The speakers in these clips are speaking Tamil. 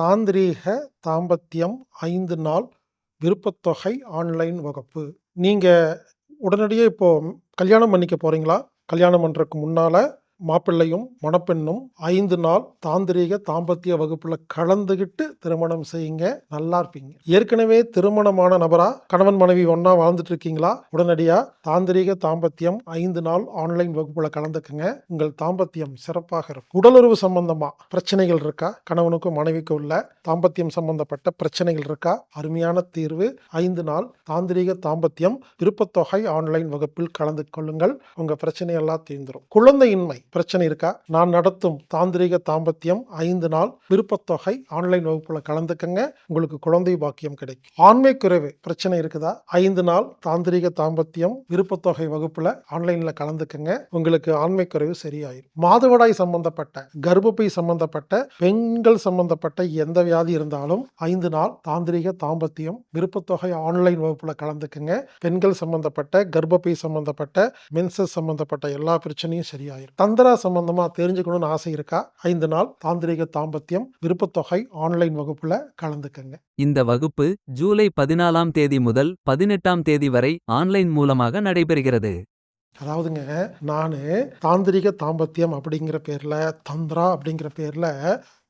தாந்திரீக தாம்பத்தியம் ஐந்து நாள் விருப்பத்தொகை ஆன்லைன் வகுப்பு. நீங்கள் உடனடியாக இப்போது கல்யாணம் பண்ணிக்க போகிறீங்களா கல்யாணம் பண்ணுறதுக்கு முன்னால் மாப்பிள்ளையும், மணப்பெண்ணும் ஐந்து நாள் தாந்திரீக தாம்பத்திய வகுப்புல கலந்துகிட்டு திருமணம் செய்யுங்க. நல்லா இருப்பீங்க. ஏற்கனவே திருமணமான நபரா? கணவன், மனைவி ஒன்னா வாழ்ந்துட்டு இருக்கீங்களா? உடனடியா தாந்திரீக தாம்பத்தியம் ஐந்து நாள் ஆன்லைன் வகுப்புல கலந்துக்குங்க உங்கள் தாம்பத்தியம் சிறப்பாக இருக்கும். உடலுறவு சம்பந்தமா பிரச்சனைகள் இருக்கா? கணவனுக்கும், மனைவிக்கும் உள்ள தாம்பத்தியம் சம்பந்தப்பட்ட பிரச்சனைகள் இருக்கா? அருமையான தீர்வு ஐந்து நாள் தாந்திரீக தாம்பத்தியம் விருப்பத்தொகை ஆன்லைன் வகுப்பில் கலந்து கொள்ளுங்கள். உங்க பிரச்சனை எல்லாம் தீர்ந்துடும் குழந்தையின்மை பிரச்சனை இருக்கா? நான் நடத்தும் தாந்திரிக தாம்பத்தியம் ஐந்து நாள் விருப்பத்தொகை ஆன்லைன் வகுப்புல கலந்துக்கங்க. உங்களுக்கு குழந்தை பாக்கியம் கிடைக்கும். ஆண்மை குறைவு பிரச்சனை இருக்குதா? ஐந்து நாள் தாந்திரிக தாம்பத்தியம் விருப்பத்தொகை வகுப்புல ஆன்லைன்ல கலந்துக்கங்க. உங்களுக்கு ஆண்மை குறைவு சரியாயிரும். மாதவிடாய் சம்பந்தப்பட்ட, கர்ப்பப்பை சம்பந்தப்பட்ட, பெண்கள் சம்பந்தப்பட்ட எந்த வியாதி இருந்தாலும் ஐந்து நாள் தாந்திரிக தாம்பத்தியம் விருப்பத்தொகை ஆன்லைன் வகுப்புல கலந்துக்கங்க. பெண்கள் சம்பந்தப்பட்ட, கர்ப்பப்பை சம்பந்தப்பட்ட, மென்சஸ் சம்பந்தப்பட்ட எல்லா பிரச்சனையும் சரியாயிரும். தந்திரா சம்பந்தமா தெரிஞ்சுக்கணும்னு ஆசை இருக்கா? 5 நாள் தாந்திரீக தாம்பத்தியம் விருப்பத்தொகை ஆன்லைன் வகுப்புல கலந்துக்கங்க. இந்த வகுப்பு ஜூலை பதினாலாம் தேதி முதல் பதினெட்டாம் தேதி வரை ஆன்லைன் மூலமாக நடைபெறுகிறது. அதாவதுங்க, நானு தாந்திரீக தாம்பத்தியம் அப்படிங்கிற பேர்ல, தந்த்ரா அப்படிங்கிற பேர்ல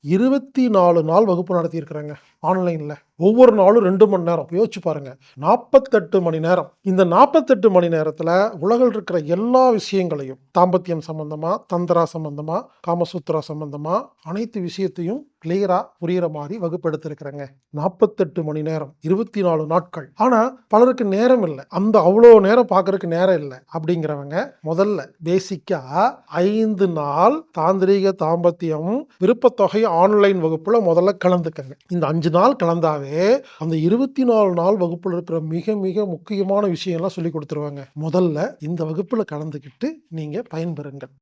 24 நாள் வகுப்பு நடத்தியிருக்கிறேங்க. ஆன்லைனில் ஒவ்வொரு நாளும் ரெண்டு மணி நேரம். யோசிச்சு பாருங்கள் நாற்பத்தெட்டு மணி நேரம். இந்த 48 மணி நேரத்தில் உலகில் இருக்கிற எல்லா விஷயங்களையும் தாம்பத்தியம் சம்மந்தமாக தந்திரா சம்மந்தமாக காமசூத்ரா சம்மந்தமாக அனைத்து விஷயத்தையும் கிளியராக புரியிற மாதிரி வகுப்பெடுத்திருக்கிறேங்க நாற்பத்தெட்டு மணி நேரம். 24 நாட்கள். ஆனால் பலருக்கு நேரம் இல்லை அந்த அவ்வளோ நேரம் பார்க்கறதுக்கு நேரம் இல்லை அப்படிங்கிறவங்க முதல்ல பேசிக்காக ஐந்து நாள் தாந்திரீக தாம்பத்தியம் விருப்பத்தொகை ஆன்லைன் வகுப்பில் முதல்ல கலந்துக்கங்க. இந்த அஞ்சு நாள் கலந்தாவே அந்த 24 நாள் வகுப்பில் இருக்கிற மிக மிக முக்கியமான விஷயம்லாம் சொல்லிக் கொடுத்துருவாங்க முதல்ல இந்த வகுப்பில் கலந்துக்கிட்டு நீங்கள் பயன்பெறுங்கள்.